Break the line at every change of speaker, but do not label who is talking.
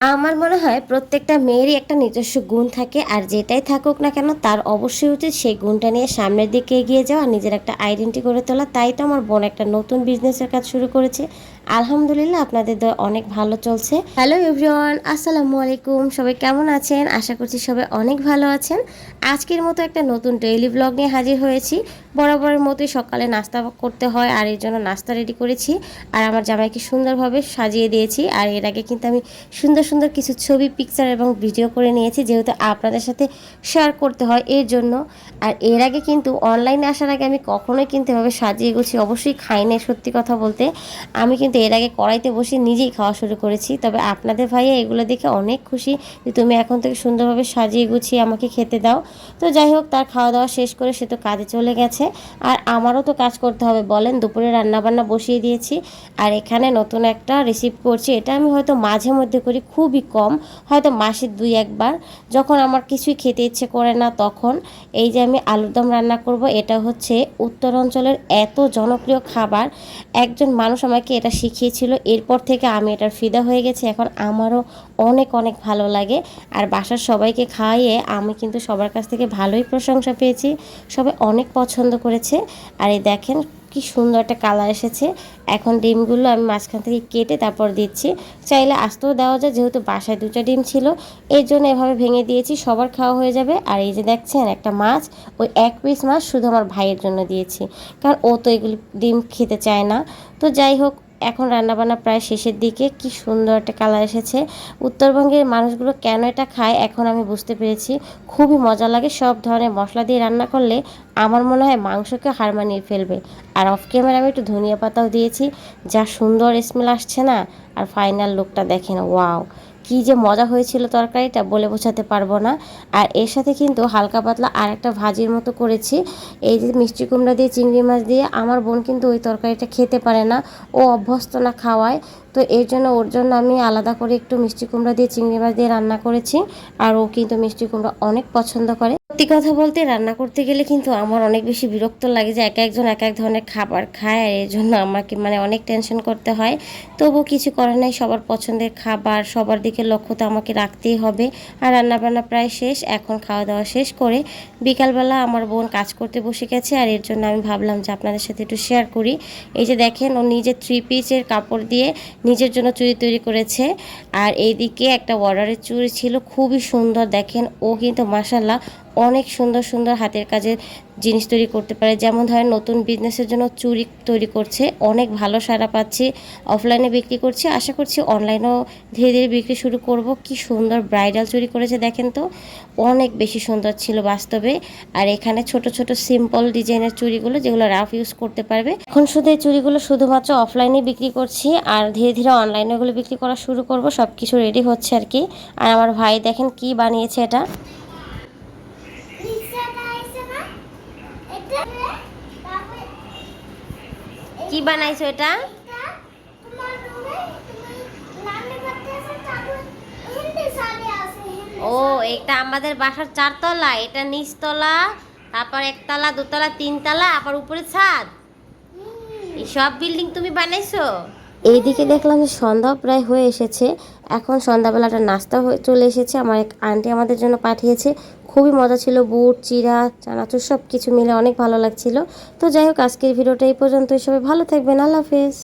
আমার মনে হয় প্রত্যেকটা মেয়েরই একটা নিজস্ব গুণ থাকে, আর যেটাই থাকুক না কেন তার অবশ্যই উচিত সেই গুণটা নিয়ে সামনের দিকে এগিয়ে যাওয়া, নিজের একটা আইডেন্টি করে তোলা। তাই তো আমার বোন একটা নতুন বিজনেসের কাজ শুরু করেছে। আলহামদুলিল্লাহ আপনাদের দোয়া অনেক ভালো চলছে। হ্যালো এভরিওয়ান আসসালামু আলাইকুম। সবাই কেমন আছেন? আশা করছি সবাই অনেক ভালো আছেন। আজকের মতো একটা নতুন ডেইলি ব্লগ নিয়ে হাজির হয়েছি। বরাবরের মতোই সকালে নাস্তা করতে হয়, আর এর জন্য নাস্তা রেডি করেছি। আর আমার জামাইকে সুন্দরভাবে সাজিয়ে দিয়েছি। আর এর আগে কিন্তু আমি সুন্দর সুন্দর কিছু ছবি পিকচার এবং ভিডিও করে নিয়েছি, যেহেতু আপনাদের সাথে শেয়ার করতে হয় এর জন্য। আর এর আগে কিন্তু অনলাইনে আসার আগে আমি কখনোই কিন্তু এভাবে সাজিয়ে গুছিয়ে অবশ্যই খাই নাই, সত্যি কথা বলতে। আমি কিন্তু এর আগে কড়াইতে বসে নিজেই খাওয়া শুরু করেছি। তবে আপনাদের ভাইয়া এগুলো দেখে অনেক খুশি যে তুমি এখন থেকে সুন্দরভাবে সাজিয়ে গুছিয়ে আমাকে খেতে দাও। তো যাই হোক, তার খাওয়া দাওয়া শেষ করে সে তো কাজে চলে গেছে। আর আমারও তো কাজ করতে হবে, বলেন দুপুরে রান্নাবান্না বসিয়ে দিয়েছি। আর এখানে নতুন একটা রিসিভ করছি, এটা আমি হয়তো মাঝে মধ্যে করি, খুবই কম, হয়তো মাসে দুই একবার। যখন আমার কিছুই খেতে ইচ্ছে করে না তখন এই যে আমি আলুর দম রান্না করব, এটা হচ্ছে উত্তর অঞ্চলের এত জনপ্রিয় খাবার। একজন মানুষ আমাকে এটা শিখিয়েছিল। এরপর থেকে আমি এটার ফিদা হয়ে গেছি। এখন আমারও অনেক অনেক ভালো লাগে। আর বাসার সবাইকে খাওয়াইয়ে আমি কিন্তু সবার কাছ থেকে ভালোই প্রশংসা পেয়েছি। সবাই অনেক পছন্দ করেছে। আর এই দেখেন কি সুন্দর একটা কালার এসেছে। এখন ডিমগুলো আমি মাঝখান থেকে কেটে তারপর দিচ্ছি। চাইলে আস্তেও দেওয়া যায়, যেহেতু বাসায় দুটো ডিম ছিল। এর জন্য এভাবে ভেঙে দিয়েছি, সবার খাওয়া হয়ে যাবে। আর এই যে দেখছেন, একটা মাছ, ওই এক পিস মাছ শুধু আমার ভাইয়ের জন্য দিয়েছি। কারণ ও তো এগুলি ডিম খেতে চায় না। তো যাই হোক এখন রান্নাবান্না প্রায় শেষের দিকে। কি সুন্দর একটা কালার এসেছে। উত্তরবঙ্গের মানুষগুলো কেন এটা খায়, এখন আমি বুঝতে পেরেছি। খুবই মজা লাগে সব ধরনের মশলা দিয়ে রান্না করলে। আমার মনে হয় মাংসকে হার মানিয়ে ফেলবে। আর অফ ক্যামেরা আমি একটু ধনিয়া পাতাও দিয়েছি। যা সুন্দর স্মেল আসছে না? আর ফাইনাল লুকটা দেখেন ওয়াও কি যে মজা হয়েছিল তরকারিটা বলে বোঝাতে পারব না। আর এর সাথে কিন্তু হালকা পাতলা আর একটা ভাজির মতো করেছি। এই যে মিষ্টি কুমড়া দিয়ে, চিংড়ি মাছ দিয়ে, আমার বোন কিন্তু ওই তরকারিটা খেতে পারে না। ও অভ্যস্ত না খাওয়ায়। তো এর জন্য, ওর জন্য আমি আলাদা করে একটু মিষ্টি কুমড়া দিয়ে চিংড়ি মাছ দিয়ে রান্না করেছি। আর ও কিন্তু মিষ্টি কুমড়া অনেক পছন্দ করে। সত্যি কথা বলতে, রান্না করতে গেলে কিন্তু আমার অনেক বেশি বিরক্ত লাগে যে এক একজন এক এক ধরনের খাবার খায়, আর এর জন্য আমাকে মানে অনেক টেনশন করতে হয়। তবু কিছু করার নাই, সবার পছন্দের খাবার, সবার দিকে লক্ষ্য তো আমাকে রাখতেই হবে। আর রান্নাবান্না প্রায় শেষ, এখন খাওয়া দাওয়া শেষ করে বিকালবেলা আমার বোন কাজ করতে বসে গেছে, আর এর জন্য আমি ভাবলাম যে আপনাদের সাথে একটু শেয়ার করি। এই যে দেখেন, ও নিজে থ্রি পিসের কাপড় দিয়ে নিজের জন্য চুড়ি তৈরি করেছে। আর এইদিকে একটা ওয়ার্ডারের চুড়ি ছিল, খুবই সুন্দর দেখেন। ও কিন্তু মাসাল্লাহ অনেক সুন্দর সুন্দর হাতের কাজের জিনিস তৈরি করতে পারে। যেমন ধরেন, নতুন বিজনেসের জন্য চুরি তৈরি করছে, অনেক ভালো সারা পাচ্ছি অফলাইনে বিক্রি করছে। আশা করছি অনলাইনেও ধীরে ধীরে বিক্রি শুরু করব। কি সুন্দর ব্রাইডাল চুরি করেছে, দেখেন তো। অনেক বেশি সুন্দর ছিল বাস্তবে। আর এখানে ছোট ছোট সিম্পল ডিজাইনের চুরিগুলো যেগুলো রাফ ইউজ করতে পারবে। এখন শুধু এই চুড়িগুলো শুধুমাত্র অফলাইনে বিক্রি করছি আর ধীরে ধীরে অনলাইনে ওগুলো বিক্রি করা শুরু করব। সব কিছু রেডি হচ্ছে আর কি। আর আমার ভাই দেখেন কি বানিয়েছে এটা। কি বানাইছো এটা? ও এটা আমাদের বাসার চারতলা এটা নিচতলা তারপর একতলা দোতলা তিনতলা আবার উপরে ছাদ। এই সব বিল্ডিং তুমি বানাইছো? এইদিকে দেখলাম যে সন্ধ্যা প্রায় হয়ে এসেছে। এখন সন্ধ্যাবেলাটা নাস্তা হয়ে চলে এসেছে। আমার এক আন্টি আমাদের জন্য পাঠিয়েছে। খুবই মজা ছিল, বুট, চিরা, চানাচুর সব কিছু মিলে অনেক ভালো লাগছিল। তো যাই হোক, আজকের ভিডিওটা এই পর্যন্তই। সবাই ভালো থাকবেন। আল্লাহ হাফেজ।